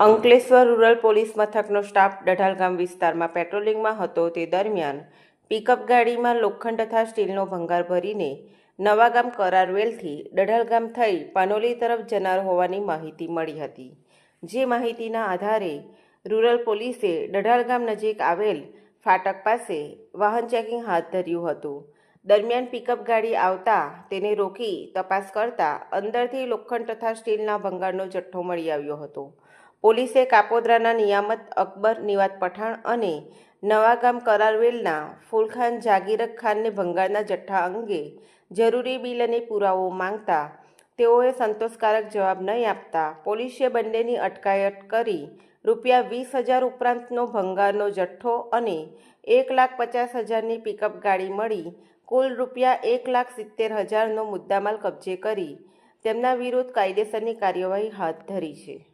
Ankleshwar rural police મથકનો staff Dadhal ગામ વિસ્તારમાં પેટ્રોલિંગમાં હતો તે દરમિયાન પિકઅપ ગાડીમાં લોખંડ તથા સ્ટીલનો ભંગાર ભરીને નવાગામ કરારવેલથી ડઢાલ ગામ થઈ પાનોલી તરફ જનાર હોવાની માહિતી મળી હતી. જે માહિતીના આધારે રૂરલ પોલીસે ડઢાલ ગામ નજીક આવેલ ફાટક પાસે વાહન ચેકિંગ હાથ ધર્યું હતું. દરમિયાન પિકઅપ ગાડી આવતા તેને રોકી તપાસ કરતા અંદરથી લોખંડ તથા સ્ટીલના ભંગારનો જથ્થો મળી આવ્યો હતો. પોલીસે કાપોદ્રાના નિયામત અકબર નિવાત પઠાણ અને નવાગામ કરારવેલના ફૂલખાન જાગીરક ખાનને ભંગારના જથ્થા અંગે જરૂરી બિલ અને પુરાવો માંગતા તેઓએ સંતોષકારક જવાબ નહીં આપતા પોલીસે બંનેની અટકાયત કરી રૂપિયા વીસ હજાર ઉપરાંતનો ભંગારનો જથ્થો અને એક લાખ પચાસ હજારની પિકઅપ ગાડી મળી કુલ રૂપિયા એક લાખ સિત્તેર હજારનો મુદ્દામાલ કબજે કરી તેમના વિરુદ્ધ કાયદેસરની કાર્યવાહી હાથ ધરી છે.